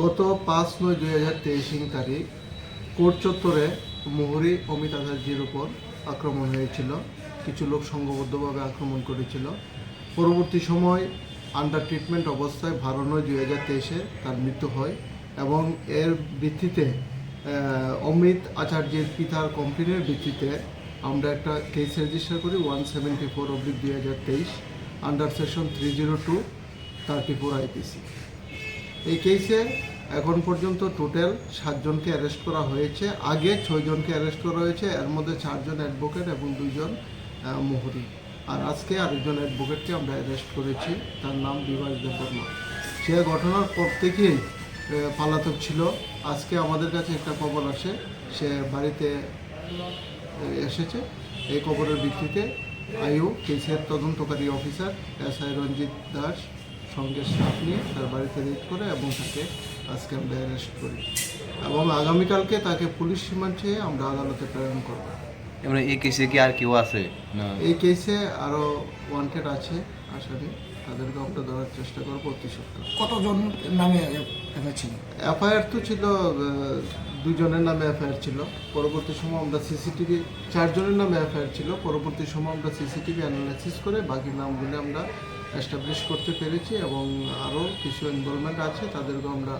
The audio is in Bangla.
গত পাঁচ নয় দুই হাজার তেইশ তারিখ কোর্ট চত্বরে মোহরি অমিত আচার্যের উপর আক্রমণ হয়েছিল। কিছু লোক সংঘবদ্ধভাবে আক্রমণ করেছিল। পরবর্তী সময় আন্ডার ট্রিটমেন্ট অবস্থায় বারো নয় দুই হাজার তেইশে তার মৃত্যু হয় এবং এর ভিত্তিতে অমিত আচার্যের পিতার কমপ্লেনের ভিত্তিতে আমরা একটা কেস রেজিস্টার করি ওয়ান সেভেন্টি ফোর অব্লিক দুই হাজার তেইশ under section three zero two thirty four IPC এই কেসে এখন পর্যন্ত টোটাল সাতজনকে অ্যারেস্ট করা হয়েছে। আগে ছয়জনকে অ্যারেস্ট করা হয়েছে, এর মধ্যে চারজন অ্যাডভোকেট এবং দুইজন মোহরি। আর আজকে আরেকজন অ্যাডভোকেটকে আমরা অ্যারেস্ট করেছি, তার নাম বিভাস দেববর্মা সে ঘটনার পর থেকেই পালাতক ছিল। আজকে আমাদের কাছে একটা খবর আসে, সে বাড়িতে এসেছে। এই খবরের ভিত্তিতে আয়ু কেসের তদন্তকারী officer S I Ranjit Das সঙ্গে স্টাফ নিয়ে তার বাড়িতে রেড করে এবং তাকে আজকে আমরা অ্যারেস্ট করি। এবং আগামীকালকে তাকে পুলিশ রিমান্ড চেয়ে আমরা আদালতে প্রেরণ করব। এবার এই কেসে কি আর কেউ আছে? না। এই কেসে আরও ওয়ান্টেড আছে আসামি তাদেরকে আমরা ধরার চেষ্টা করব অতি সত্তর কতজন নামে এফআইআর ছিল? এফআইআর তো ছিল দুজনের নামে এফআইআর ছিল। পরবর্তী সময় আমরা সিসিটিভি চারজনের নামে এফআইআর ছিল। পরবর্তী সময় আমরা সিসিটিভি অ্যানালাইসিস করে বাকি নামগুলো আমরা এস্টাবলিশ করতে পেরেছি এবং আরও কিছু ইনভলভমেন্ট আছে তাদেরকে আমরা